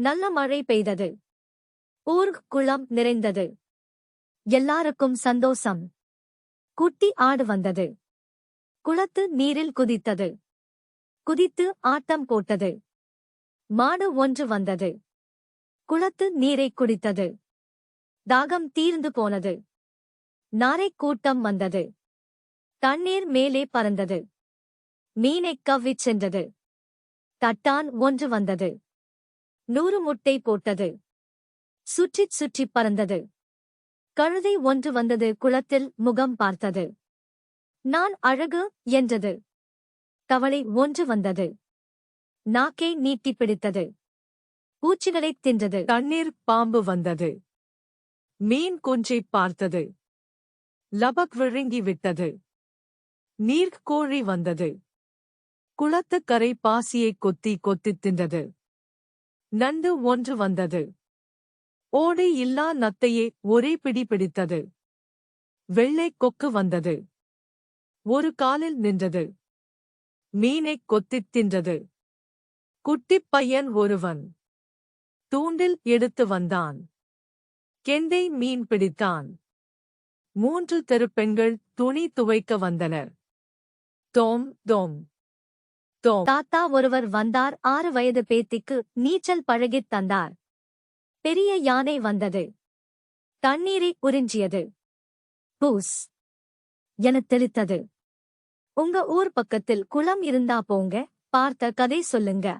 நல்ல மழை பெய்தது. ஊர் குளம் நிறைந்தது. எல்லாருக்கும் சந்தோஷம். குட்டி ஆடு வந்தது. குளத்து நீரில் குதித்தது. குதித்து ஆட்டம் போட்டது. மாடு ஒன்று வந்தது. குளத்து நீரை குடித்தது. தாகம் தீர்ந்து போனது. நாரைக் கூட்டம் வந்தது. தண்ணீர் மேலே பறந்தது. மீனைக் கவ்விச் சென்றது. தட்டான் ஒன்று வந்தது. நூறு முட்டை போட்டது. சுற்றிச் சுற்றிப் பறந்தது. கழுதை ஒன்று வந்தது குளத்தில் முகம் பார்த்தது. நான் அழகு என்றது. தவளை ஒன்று வந்தது. நாக்கை நீட்டிப் பிடித்தது. பூச்சிகளைத் தின்றது. தண்ணீர் பாம்பு வந்தது. மீன் குஞ்சை பார்த்தது. லபக் விழுங்கி விட்டது. நீர்க்கோழி வந்தது. குளத்துக்கரை பாசியை கொத்தி கொத்தித் தின்றது. நண்டு ஒன்று வந்தது. ஓடை இல்லா நத்தையே ஒரே பிடி பிடித்தது. வெள்ளைக் கொக்கு வந்தது. ஒரு காலில் நின்றது. மீனைக் கொத்தித் தின்றது. குட்டிப் பையன் ஒருவன். தூண்டில் எடுத்து வந்தான். கெண்டை மீன் பிடித்தான். மூன்று தெருப்பெண்கள் துணி துவைக்க வந்தனர். தோம் தோம். தோம் தாத்தா ஒருவர் வந்தார். ஆறு வயது பேத்திக்கு நீச்சல் பழகித் தந்தார். பெரிய யானை வந்தது. தண்ணீரை உறிஞ்சியது. பூஸ். எனத் தெளித்தது. உங்க ஊர் பக்கத்தில் குளம் இருந்தா போங்க. பார்த்த கதை சொல்லுங்க.